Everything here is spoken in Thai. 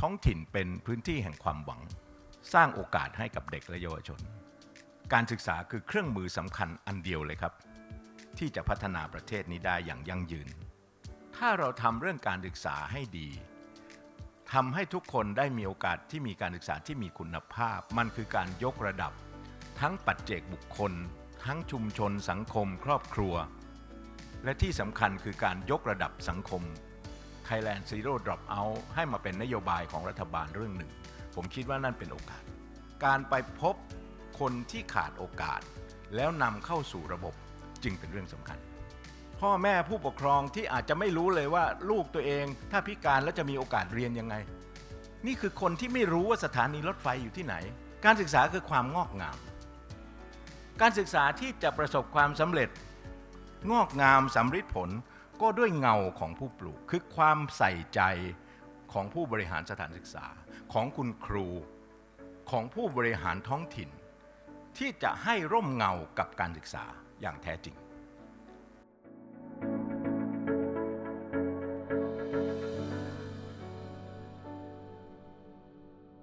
ท้องถิ่นเป็นพื้นที่แห่งความหวัง สร้างโอกาสให้กับเด็กและเยาวชน การศึกษาคือเครื่องมือสำคัญอันเดียวเลยครับ ที่จะพัฒนาประเทศนี้ได้อย่างยั่งยืน ถ้าเราทำเรื่องการศึกษาให้ดีทำให้ทุกคนได้มีโอกาสที่มีการศึกษาที่มีคุณภาพ มันคือการยกระดับ ทั้งปัจเจกบุคคล ทั้งชุมชน สังคม ครอบครัว และที่สำคัญคือการยกระดับสังคม Thailand Zero Dropout ให้มาเป็นนโยบายของรัฐบาลเรื่องหนึ่ง ผมคิดว่านั่นเป็นโอกาส การไปพบคนที่ขาดโอกาส แล้วนำเข้าสู่ระบบจึงเป็นเรื่องสำคัญ พ่อแม่ผู้ปกครองที่อาจจะไม่รู้เลยว่าลูกตัวเองถ้าพิการแล้วจะมีโอกาสเรียนยังไง นี่คือคนที่ไม่รู้ว่าสถานีรถไฟอยู่ที่ไหน การศึกษาคือความงอกงาม การศึกษาที่จะประสบความสำเร็จ งอกงามสำฤทธิ์ผล ก็ด้วยเงาของผู้ปลูก คือความใส่ใจของผู้บริหารสถานศึกษา ของคุณครูของผู้บริหารท้องถิ่น ที่จะให้ร่มเงากับการศึกษาอย่างแท้จริง